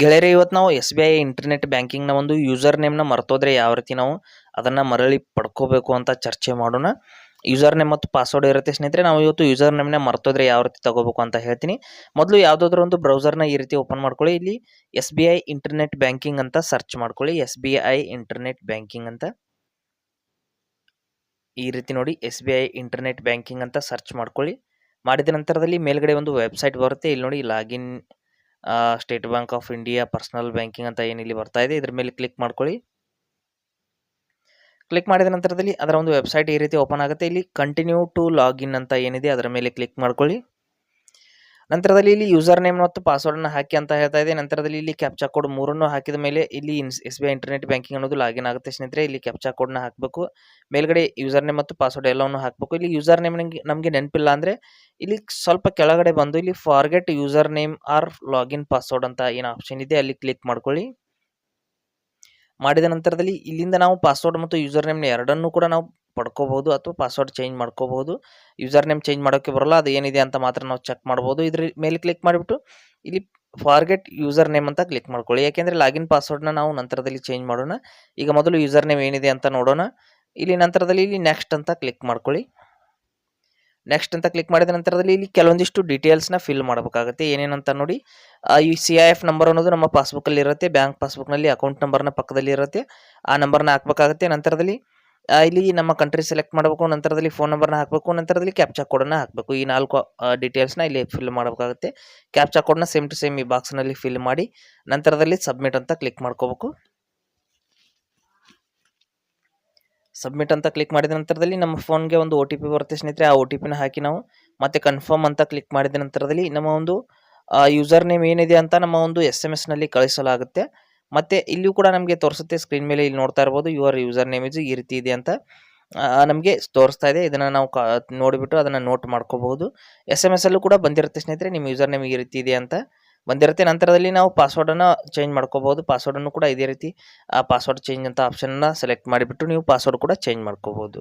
ಗೆಳೆಯರೇ ಇವತ್ತು ನಾವು ಎಸ್ ಬಿ ಐ ಇಂಟರ್ನೆಟ್ ಬ್ಯಾಂಕಿಂಗ್ನ ಒಂದು ಯೂಸರ್ ನೇಮ್ನ ಮರ್ತೋದ್ರೆ ಯಾವ ರೀತಿ ನಾವು ಅದನ್ನು ಮರಳಿ ಪಡ್ಕೋಬೇಕು ಅಂತ ಚರ್ಚೆ ಮಾಡೋಣ. ಯೂಸರ್ ನೇಮ್ ಮತ್ತು ಪಾಸ್ವರ್ಡ್ ಇರುತ್ತೆ ಸ್ನೇಹಿತರೆ, ನಾವು ಇವತ್ತು ಯೂಸರ್ ನೇಮ್ನ ಮರ್ತೋದ್ರೆ ಯಾವ ರೀತಿ ತಗೋಬೇಕು ಅಂತ ಹೇಳ್ತೀನಿ. ಮೊದಲು ಯಾವುದಾದ್ರೂ ಒಂದು ಬ್ರೌಸರ್ನ ಈ ರೀತಿ ಓಪನ್ ಮಾಡ್ಕೊಳ್ಳಿ. ಇಲ್ಲಿ S B I internet banking ಅಂತ ಸರ್ಚ್ ಮಾಡ್ಕೊಳ್ಳಿ. S B I internet banking ಅಂತ. ಈ ರೀತಿ ನೋಡಿ S B I internet banking ಅಂತ ಸರ್ಚ್ ಮಾಡ್ಕೊಳ್ಳಿ. ಮಾಡಿದ ನಂತರದಲ್ಲಿ ಮೇಲ್ಗಡೆ ಒಂದು ವೆಬ್ಸೈಟ್ ಬರುತ್ತೆ. ಇಲ್ಲಿ ನೋಡಿ login State Bank of India personal banking ಅಂತ ಏನು ಇಲ್ಲಿ ಬರ್ತಾ ಇದೆ, ಇದ್ರ ಮೇಲೆ ಕ್ಲಿಕ್ ಮಾಡ್ಕೊಳ್ಳಿ. ಕ್ಲಿಕ್ ಮಾಡಿದ ನಂತರದಲ್ಲಿ ಅದರ ಒಂದು ವೆಬ್ಸೈಟ್ ಈ ರೀತಿ ಓಪನ್ ಆಗುತ್ತೆ. ಇಲ್ಲಿ ಕಂಟಿನ್ಯೂ ಟು ಲಾಗಿನ್ ಅಂತ ಏನಿದೆ, ಅದರ ಮೇಲೆ ಕ್ಲಿಕ್ ಮಾಡ್ಕೊಳ್ಳಿ. ನಂತರದಲ್ಲಿ ಇಲ್ಲಿ ಯೂಸರ್ ನೇಮ್ ಮತ್ತು ಪಾಸ್ವರ್ಡ್ನ ಹಾಕಿ ಅಂತ ಹೇಳ್ತಾ ಇದೆ. ನಂತರದಲ್ಲಿ ಇಲ್ಲಿ ಕ್ಯಾಪ್ಚಾ ಕೋಡ್ ಮೂರನ್ನು ಹಾಕಿದ ಮೇಲೆ ಇಲ್ಲಿ S B I internet banking ಅನ್ನೋದು ಲಾಗಿನ್ ಆಗುತ್ತೆ ಸ್ನೇಹಿತರೆ. ಇಲ್ಲಿ ಕ್ಯಾಪ್ಚಾ ಕೋಡ್ನ ಹಾಕಬೇಕು. ಮೇಲ್ಗಡೆ ಯೂಸರ್ ನೇಮ್ ಮತ್ತು ಪಾಸ್ವರ್ಡ್ ಎಲ್ಲವನ್ನು ಹಾಕಬೇಕು. ಇಲ್ಲಿ ಯೂಸರ್ ನೇಮ್ ನಮಗೆ ನಮಗೆ ನೆನಪಿಲ್ಲ ಅಂದರೆ ಇಲ್ಲಿ ಸ್ವಲ್ಪ ಕೆಳಗಡೆ ಬಂದು ಇಲ್ಲಿ forget user name or login password ಅಂತ ಏನು ಆಪ್ಷನ್ ಇದೆ ಅಲ್ಲಿ ಕ್ಲಿಕ್ ಮಾಡ್ಕೊಳ್ಳಿ. ಮಾಡಿದ ನಂತರದಲ್ಲಿ ಇಲ್ಲಿಂದ ನಾವು ಪಾಸ್ವರ್ಡ್ ಮತ್ತು ಯೂಸರ್ ನೇಮ್ನ ಎರಡನ್ನೂ ಕೂಡ ನಾವು ಪಡ್ಕೋಬಹುದು ಅಥವಾ ಪಾಸ್ವರ್ಡ್ ಚೇಂಜ್ ಮಾಡ್ಕೋಬಹುದು. ಯೂಸರ್ ನೇಮ್ ಚೇಂಜ್ ಮಾಡೋಕ್ಕೆ ಬರಲ್ಲ, ಅದು ಏನಿದೆ ಅಂತ ಮಾತ್ರ ನಾವು ಚೆಕ್ ಮಾಡ್ಬೋದು. ಇದ್ರ ಮೇಲೆ ಕ್ಲಿಕ್ ಮಾಡಿಬಿಟ್ಟು ಇಲ್ಲಿ ಫಾರ್ಗೆಟ್ ಯೂಸರ್ ನೇಮ್ ಅಂತ ಕ್ಲಿಕ್ ಮಾಡ್ಕೊಳ್ಳಿ. ಯಾಕೆಂದರೆ ಲಾಗಿನ್ ಪಾಸ್ವರ್ಡ್ನ ನಾವು ನಂತರದಲ್ಲಿ ಚೇಂಜ್ ಮಾಡೋಣ. ಈಗ ಮೊದಲು ಯೂಸರ್ ನೇಮ್ ಏನಿದೆ ಅಂತ ನೋಡೋಣ. ಇಲ್ಲಿ ನಂತರದಲ್ಲಿ ಇಲ್ಲಿ ನೆಕ್ಸ್ಟ್ ಅಂತ ಕ್ಲಿಕ್ ಮಾಡ್ಕೊಳ್ಳಿ. ನೆಕ್ಸ್ಟ್ ಅಂತ ಕ್ಲಿಕ್ ಮಾಡಿದ ನಂತರದಲ್ಲಿ ಇಲ್ಲಿ ಕೆಲವೊಂದಿಷ್ಟು ಡೀಟೇಲ್ಸ್ನ ಫಿಲ್ ಮಾಡಬೇಕಾಗುತ್ತೆ. ಏನೇನಂತ ನೋಡಿ ಈ ಸಿ ಐ ಎಫ್ ನಂಬರ್ ಅನ್ನೋದು ನಮ್ಮ ಪಾಸ್ಬುಕ್ಕಲ್ಲಿ ಇರುತ್ತೆ ಬ್ಯಾಂಕ್ ಪಾಸ್ಬುಕ್ನಲ್ಲಿ ಅಕೌಂಟ್ ನಂಬರ್ನ ಪಕ್ಕದಲ್ಲಿ ಇರುತ್ತೆ. ಆ ನಂಬರ್ನ ಹಾಕಬೇಕಾಗುತ್ತೆ. ನಂತರದಲ್ಲಿ ಇಲ್ಲಿ ನಮ್ಮ ಕಂಟ್ರಿ ಸೆಲೆಕ್ಟ್ ಮಾಡಬೇಕು, ನಂತರದಲ್ಲಿ ಫೋನ್ ನಂಬರ್ನ ಹಾಕಬೇಕು, ನಂತರದಲ್ಲಿ ಕ್ಯಾಪ್ಚಾ ಕೋಡನ್ನು ಹಾಕಬೇಕು. ಈ ನಾಲ್ಕು ಡೀಟೇಲ್ಸ್ನ ಇಲ್ಲಿ ಫಿಲ್ ಮಾಡಬೇಕಾಗುತ್ತೆ. ಕ್ಯಾಪ್ಚಾ ಕೋಡ್ನ ಸೇಮ್ ಟು ಸೇಮ್ ಈ ಬಾಕ್ಸ್ನಲ್ಲಿ ಫಿಲ್ ಮಾಡಿ, ನಂತರದಲ್ಲಿ ಸಬ್ಮಿಟ್ ಅಂತ ಕ್ಲಿಕ್ ಮಾಡ್ಕೋಬೇಕು. ಸಬ್ಮಿಟ್ ಅಂತ ಕ್ಲಿಕ್ ಮಾಡಿದ ನಂತರದಲ್ಲಿ ನಮ್ಮ ಫೋನ್ಗೆ ಒಂದು ಒ ಟಿ ಪಿ ಬರುತ್ತೆ ಸ್ನೇಹಿತರೆ. ಆ ಒ ಟಿ ಪಿನ ಹಾಕಿ ನಾವು ಮತ್ತೆ ಕನ್ಫರ್ಮ್ ಅಂತ ಕ್ಲಿಕ್ ಮಾಡಿದ ನಂತರದಲ್ಲಿ ನಮ್ಮ ಒಂದು ಯೂಸರ್ ನೇಮ್ ಏನಿದೆ ಅಂತ ನಮ್ಮ ಒಂದು ಎಸ್ ಎಂ ಎಸ್ನಲ್ಲಿ ಕಳಿಸಲಾಗುತ್ತೆ. ಮತ್ತೆ ಇಲ್ಲಿಯೂ ಕೂಡ ನಮಗೆ ತೋರಿಸುತ್ತೆ. ಸ್ಕ್ರೀನ್ ಮೇಲೆ ಇಲ್ಲಿ ನೋಡ್ತಾ ಇರ್ಬೋದು. ಯುವರ್ ಯೂಸರ್ ನೇಮ್ ಇಸ್ ಈ ರೀತಿ ಇದೆ ಅಂತ ನಮಗೆ ತೋರಿಸ್ತಾ ಇದೆ. ಇದನ್ನು ನಾವು ನೋಡಿಬಿಟ್ಟು ಅದನ್ನು ನೋಟ್ ಮಾಡ್ಕೋಬಹುದು. ಎಸ್ ಎಂ ಎಸ್ ಅಲ್ಲೂ ಕೂಡ ಬಂದಿರುತ್ತೆ ಸ್ನೇಹಿತರೆ. ನಿಮ್ಮ ಯೂಸರ್ ನೇಮ್ ಈ ರೀತಿ ಇದೆ ಅಂತ. ಬಂದಿರುತ್ತೆ. ನಂತರದಲ್ಲಿ ನಾವು ಪಾಸ್ವರ್ಡನ್ನು ಚೇಂಜ್ ಮಾಡ್ಕೋಬೋದು. ಪಾಸ್ವರ್ಡನ್ನು ಕೂಡ ಇದೇ ರೀತಿ, ಆ ಪಾಸ್ವರ್ಡ್ ಚೇಂಜ್ ಅಂತ ಆಪ್ಷನ್ನ ಸೆಲೆಕ್ಟ್ ಮಾಡಿಬಿಟ್ಟು ನೀವು ಪಾಸ್ವರ್ಡ್ ಕೂಡ ಚೇಂಜ್ ಮಾಡ್ಕೋಬಹುದು